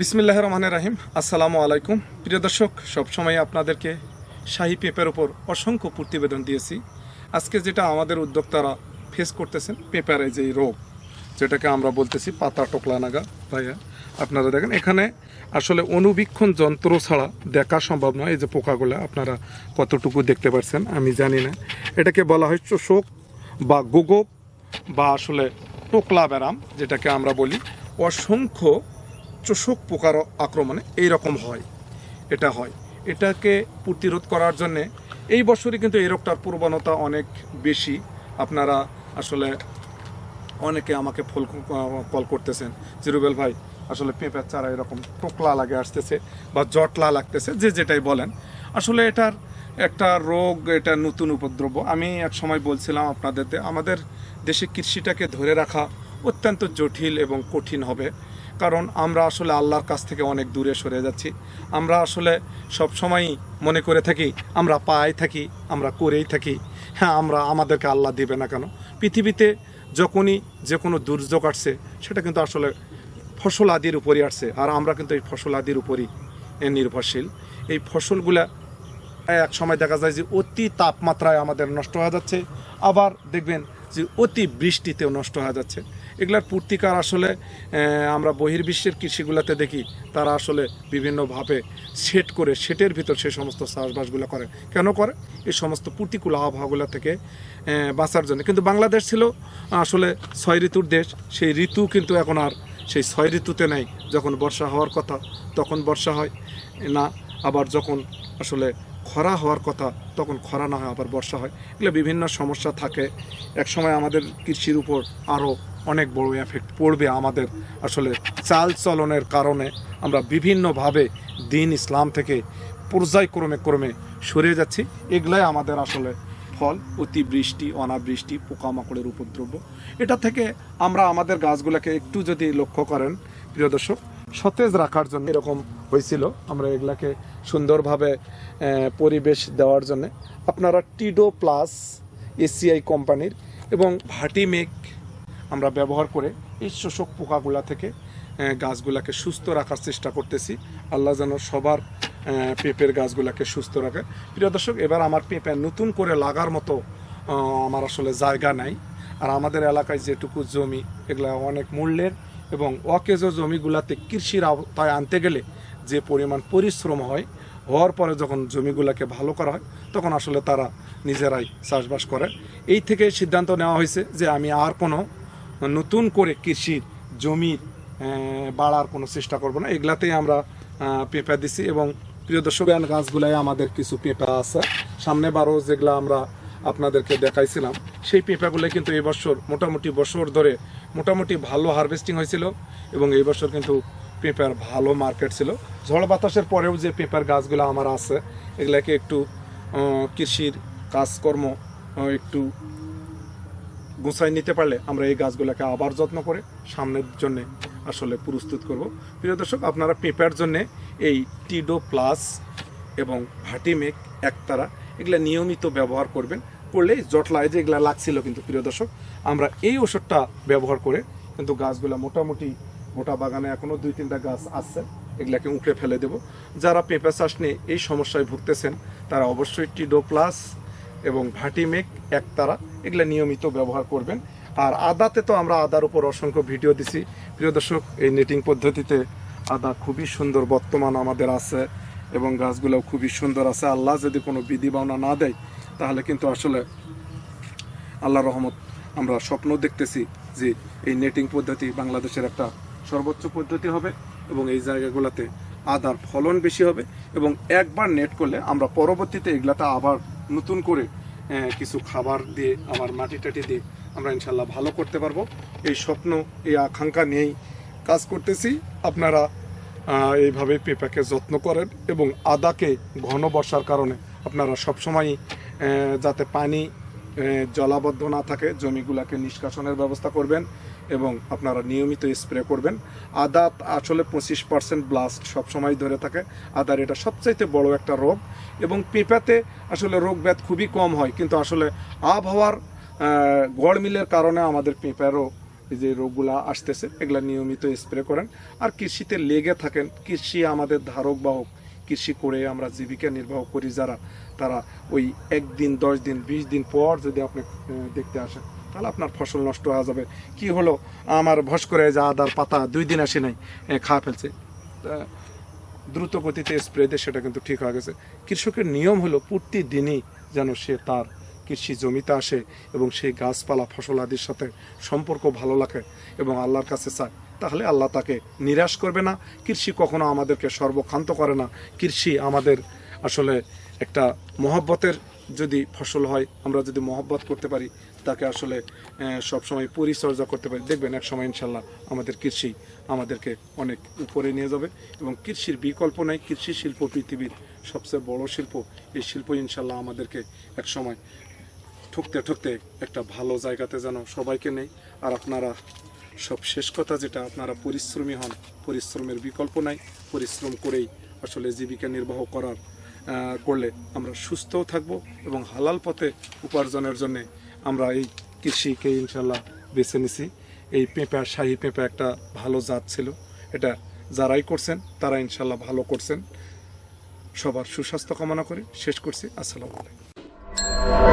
বিসমিল্লাহ রহমান রাহিম। আসসালামু আলাইকুম। প্রিয় দর্শক, সবসময় আপনাদেরকে শাহী পেঁপের ওপর অসংখ্য প্রতিবেদন দিয়েছি। আজকে যেটা আমাদের উদ্যোক্তারা ফেস করতেছেন, পেঁপের যে রোগ, যেটাকে আমরা বলতেছি পাতা টোকলা নাগা। ভাইয়া, আপনারা দেখেন, এখানে আসলে অনুবীক্ষণ যন্ত্র ছাড়া দেখা সম্ভব নয়। এই যে পোকাগুলো, আপনারা কতটুকু দেখতে পাচ্ছেন আমি জানি না। এটাকে বলা হয় চোষক বা গোগোপ বা আসলে টোকলা ব্যারাম, যেটাকে আমরা বলি। অসংখ্য চোষক পোকার আক্রমণে এই রকম হয়, এটা হয়। এটাকে প্রতিরোধ করার জন্যে এই বছরই কিন্তু এই রোগটার প্রবণতা অনেক বেশি। আপনারা আসলে অনেকে আমাকে ফোন কল করতেছেন জিরুবেল ভাই, আসলে পেঁপের চারা এরকম টোকলা লাগে আসতেছে বা জটলা লাগতেছে, যে যেটাই বলেন। আসলে এটার একটা রোগ, এটা নতুন উপদ্রব। আমি এক সময় বলছিলাম আপনাদের আমাদের দেশে কৃষিটাকে ধরে রাখা অত্যন্ত জটিল এবং কঠিন হবে। কারণ আমরা আসলে আল্লাহর কাছ থেকে অনেক দূরে সরে যাচ্ছি। আমরা আসলে সব সময়ই মনে করে থাকি, আমরা পাই থাকি, আমরা করেই থাকি। হ্যাঁ আমরা আমাদেরকে আল্লাহ দিবে না কেন? পৃথিবীতে যখনই যে কোনো দুর্যোগ আসছে, সেটা কিন্তু আসলে ফসল আদির উপরই আসছে। আর আমরা কিন্তু এই ফসল আদির উপরই নির্ভরশীল। এই ফসলগুলা এক সময় দেখা যায় যে অতি তাপমাত্রায় আমাদের নষ্ট হয়ে যাচ্ছে। আবার দেখবেন যে অতি বৃষ্টিতেও নষ্ট হয়ে যাচ্ছে। এগুলার পূর্তিকার আসলে আমরা বহির্বিশ্বের কৃষিগুলোতে দেখি, তারা আসলে বিভিন্নভাবে সেট করে, সেটের ভিতর সেই সমস্ত চাষবাসগুলো করে। কেন করে? এই সমস্ত প্রতিকূল আবহাওয়াগুলো থেকে বাঁচার জন্য। কিন্তু বাংলাদেশ ছিল আসলে ছয় ঋতুর দেশ। সেই ঋতু কিন্তু এখন আর সেই ছয় ঋতুতে নেই। যখন বর্ষা হওয়ার কথা, তখন বর্ষা হয়। না, আবার যখন আসলে খরা হওয়ার কথা, তখন খরা না হয়, আবার বর্ষা হয়। এগুলো বিভিন্ন সমস্যা থাকে। এক সময় আমাদের কৃষির উপর আরও অনেক বড় এফেক্ট পড়বে আমাদের আসলে চাল চলনের কারণে। আমরা বিভিন্নভাবে দিন ইসলাম থেকে পর্যায়ক্রমে ক্রমে সরে যাচ্ছি। এগুলাই আমাদের আসলে ফল, অতিবৃষ্টি, অনাবৃষ্টি, পোকামাকড়ের উপদ্রব এটা থেকে আমরা আমাদের গাছগুলোকে একটু যদি লক্ষ্য করেন, প্রিয় দর্শক সতেজ রাখার জন্য এরকম হয়েছিল। আমরা এগুলাকে সুন্দরভাবে পরিবেশ দেওয়ার জন্য। আপনারা টিডো প্লাস এসিআই কোম্পানির এবং ভাটিমেক আমরা ব্যবহার করে এই শোষক পোকাগুলা থেকে গাছগুলাকে সুস্থ রাখার চেষ্টা করতেছি। আল্লাহ যেন সবার পেঁপের গাছগুলাকে সুস্থ রাখে। প্রিয় দর্শক, এবার আমার পেঁপে নতুন করে লাগার মতো আমার আসলে জায়গা নাই। আর আমাদের এলাকায় যেটুকু জমি, এগুলা অনেক মূল্যের। এবং অকেজ জমিগুলাতে কৃষির আওতায় আনতে গেলে যে পরিমাণ পরিশ্রম হয়, হওয়ার পরে যখন জমিগুলাকে ভালো করা হয়, তখন আসলে তারা নিজেরাই চাষবাস করে। এই থেকে সিদ্ধান্ত নেওয়া হয়েছে যে আমি আর কোনো নতুন করে কৃষির জমির বাড়ার কোনো চেষ্টা করব না। এগুলাতেই আমরা পেঁপা দিছি এবং প্রিয় দর্শক গাছগুলাই আমাদের কিছু পেঁপা আছে। সামনে বারো যেগুলো আমরা আপনাদেরকে দেখাইছিলাম, সেই পেঁপাগুলো কিন্তু এবছর মোটামুটি বছর ধরে মোটামুটি ভালো হারভেস্টিং হয়েছিল এবং এই বছর কিন্তু পেঁপার ভালো মার্কেট ছিল। ঝড় বাতাসের পরেও যে পেঁপার গাছগুলো আমার আছে, এগুলাকে একটু কৃষির কাজকর্ম একটু গুছাই নিতে পারলে আমরা এই গাছগুলোকে আবার যত্ন করে সামনের জন্য আসলে প্রস্তুত করব। প্রিয় দর্শক, আপনারা পেঁপার জন্য এই টিডো প্লাস এবং ভাটিমেক একতারা এগুলা নিয়মিত ব্যবহার করবেন। করলে জটলায় যে এগুলা লাগছিল কিন্তু প্রিয় দর্শক, আমরা এই ওষুধটা ব্যবহার করে কিন্তু গাছগুলো মোটামুটি গোটা বাগানে এখনও দুই তিনটা গাছ আছে, এগুলাকে উঁকড়ে ফেলে দেব। যারা পেঁপে চাষ নিয়ে এই সমস্যায় ভুগতেছেন, তারা অবশ্যই টিডো প্লাস এবং ভাটিমেক একতারা এগুলো নিয়মিত ব্যবহার করবেন। আর আদাতে তো আমরা আদার উপর অসংখ্য ভিডিও দিছি। প্রিয় দর্শক, এই নেটিং পদ্ধতিতে আদা খুবই সুন্দর বর্তমান আমাদের আছে। এবং গাছগুলোও খুবই সুন্দর আছে। আল্লাহ যদি কোনো বিধি ভাবনা না দেয়, তাহলে কিন্তু আসলে আল্লাহ রহমত আমরা স্বপ্ন দেখতেছি যে এই নেটিং পদ্ধতি বাংলাদেশের একটা সর্বোচ্চ পদ্ধতি হবে এবং এই জায়গাগুলোতে আদার ফলন বেশি হবে এবং একবার নেট করলে আমরা পরবর্তীতে এগুলাতে আবার নতুন করে কিছু খাবার দিয়ে, আমার মাটি টাটি দিয়ে আমরা ইনশাল্লাহ ভালো করতে পারব। এই স্বপ্ন, এই আকাঙ্ক্ষা নিয়েই কাজ করতেছি। আপনারা এইভাবে পেঁপাকে যত্ন করেন এবং আদাকে ঘন বর্ষার কারণে আপনারা সবসময়ই যাতে পানি জলাবদ্ধ না থাকে, জমিগুলাকে নিষ্কাশনের ব্যবস্থা করবেন এবং আপনারা নিয়মিত স্প্রে করবেন। আদা আসলে পঁচিশ পার্সেন্ট ব্লাস্ট সবসময় ধরে থাকে। আদার এটা সবচাইতে বড় একটা রোগ এবং পেঁপাতে আসলে রোগ ব্যাধ খুবই কম হয়। কিন্তু আসলে আবহাওয়ার গড়মিলের কারণে আমাদের পেঁপারও যে রোগগুলা আসতেছে, এগুলা নিয়মিত স্প্রে করেন। আর কৃষিতে লেগে থাকেন, কৃষি আমাদের ধারক বাহক কৃষি করে আমরা জীবিকা নির্বাহ করি যারা, তারা ওই একদিন, দশ দিন, বিশ দিন পর যদি আপনি দেখতে আসেন, তাহলে আপনার ফসল নষ্ট হয়ে যাবে। কি হলো? আমার ভস করে যা আদার পাতা দুই দিন আসে নাই খাওয়া ফেলছে। দ্রুত গতিতে স্প্রে দিয়ে সেটা কিন্তু ঠিক হয়ে গেছে। কৃষকের নিয়ম হলো প্রতিদিনই যেন সে তার কৃষি জমিতে আসে এবং সেই গাছপালা, ফসল আদির সাথে সম্পর্ক ভালো রাখে এবং আল্লাহর কাছে চায়, তাহলে আল্লাহ তাকে নিরাশ করবে না। কৃষি কখনো আমাদেরকে সর্বক্ষান্ত করে না। কৃষি আমাদের আসলে একটা মহব্বতের যদি ফসল হয়, আমরা যদি মহব্বত করতে পারি, তাকে আসলে সবসময় পরিচর্যা করতে পারি। দেখবেন এক সময় ইনশাল্লাহ আমাদের কৃষি আমাদেরকে অনেক উপরে নিয়ে যাবে এবং কৃষির বিকল্প নেই। কৃষি শিল্প পৃথিবীর সবচেয়ে বড় শিল্প। এই শিল্প ইনশাল্লাহ আমাদেরকে এক সময় ঠুকতে ঠুকতে একটা ভালো জায়গাতে যেন সবাইকে নেই। আর আপনারা সব শেষ কথা যেটা, আপনারা পরিশ্রমী হন, পরিশ্রমের বিকল্প নাই। পরিশ্রম করেই আসলে জীবিকা নির্বাহ করার করলে আমরা সুস্থও থাকব এবং হালাল পথে উপার্জনের জন্য আমরা এই কৃষিকে ইনশাল্লাহ বেছে নিছি। এই পেঁপা, শাহী পেঁপা একটা ভালো জাত ছিল। এটা যারাই করছেন, তারা ইনশাল্লাহ ভালো করছেন। সবার সুস্বাস্থ্য কামনা করে। শেষ করছি। আসসালামু আলাইকুম।